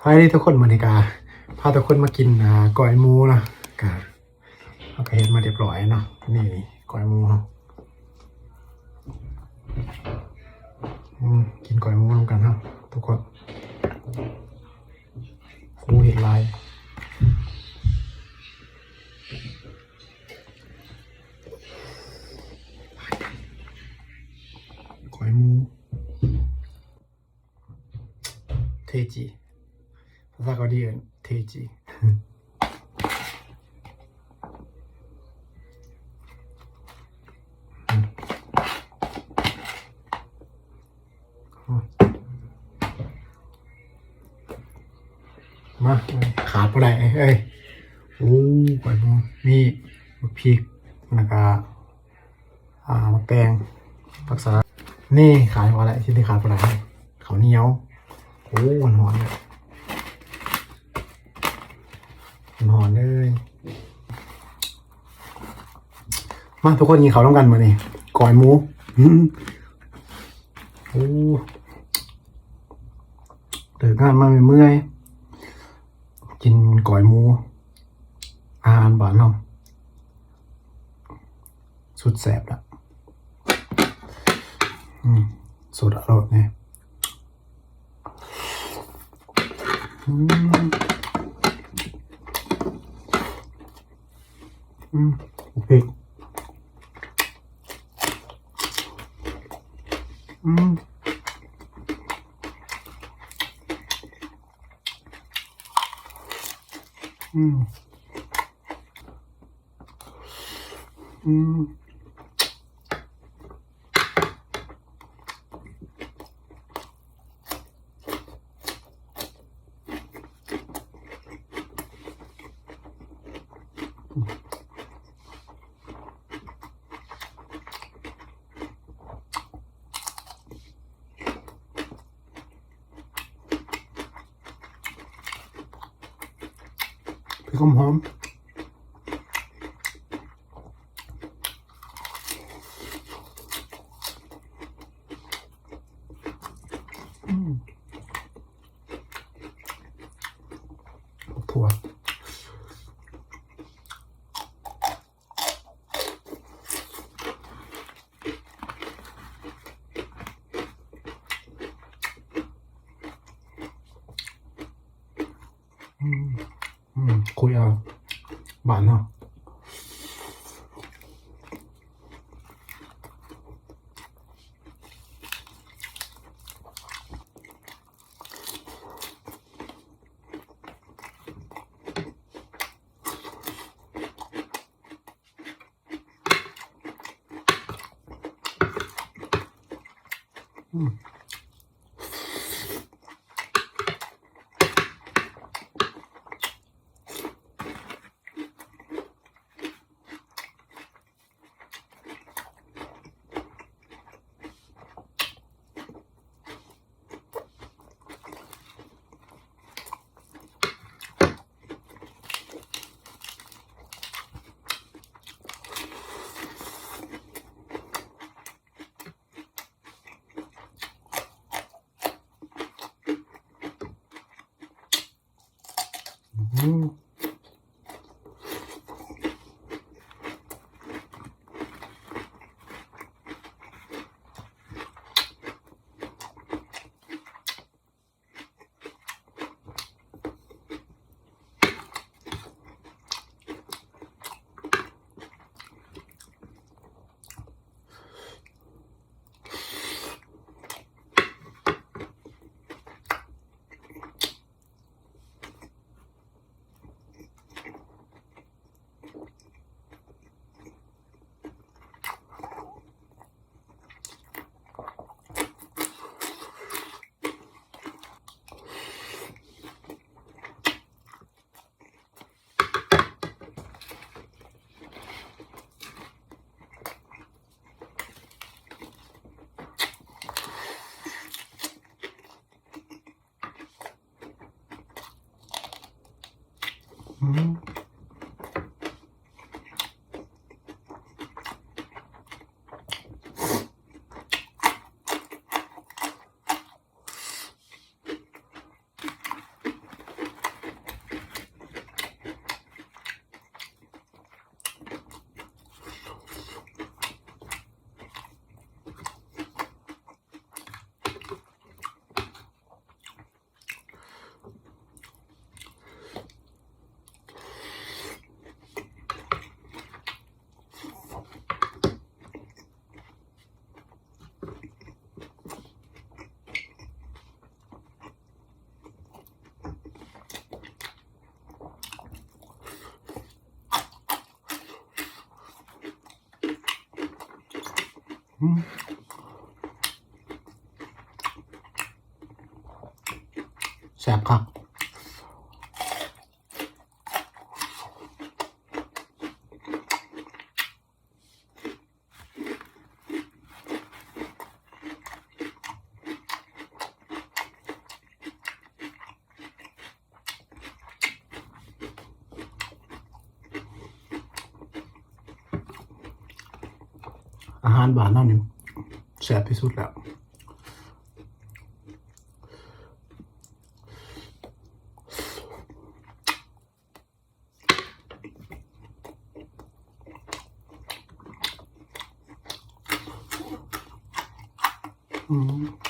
สวัสดีทุกคนมาในกาพาทุกคนมากินอ่าก้อยหมูนะกาเอาไปเห็นมาเรียบร้อยเนาะนี่ก้อยหมูกินก้อยหมูร่วมกันครับทุกคนหมูเห็ดลายก้อยหมูเทจิ ภาษาเกาหลีเอิ้นเทจิมาขาดปลาไหลเอ้ยโอ้ปล่อยมูมีมะพริกแล้วก็อ่ามะแตงผักสลัดนี่ขายปลาไหลที่ที่ขาดปลาไหลเขาวเหนียวโอ้หวานหอนเลย หวานอนเลยมาทุกคนกินเขาวต้องกันมานี่ก่อยหมูโอ้เดินงานมาไม่เมื่อยกินก่อยหมู อาหารบ้านเราสุดแสบละสุดอร่อยเนี่ย อืมอืมโอเคอืมอืมอืมพริกหอมอืมถั่ว อืม อืมคุยเอา บา อาหารบ้านเรานี่แซ่บที่สุดแล้วอืม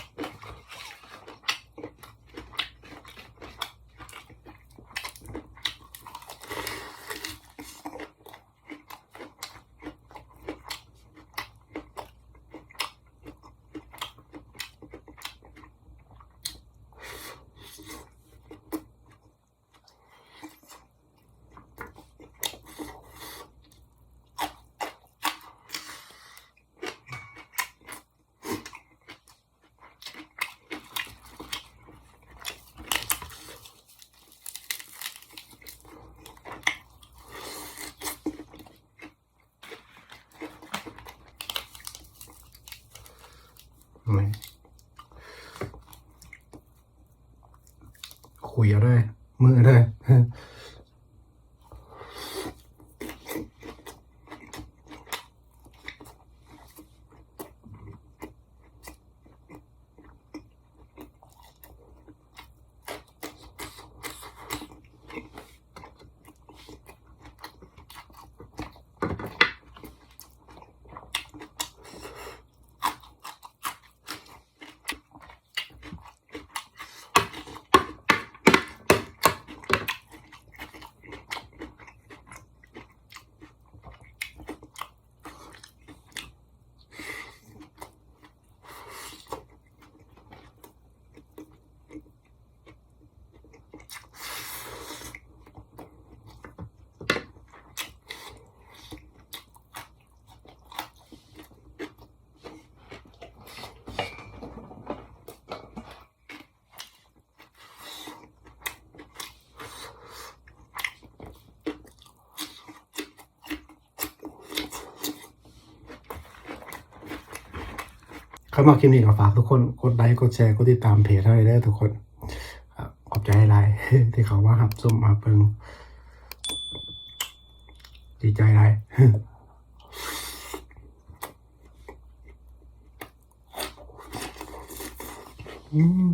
คุยเอาด้ มือได้ เข้ามาคลิปนี้ก็ฝากทุกคนกดไลค์กดแชร์กดติดตามเพจให้ได้ทุกคนขอบใจหลายที่เขาว่าหับส้มมาเพิงดีใจหลายอืม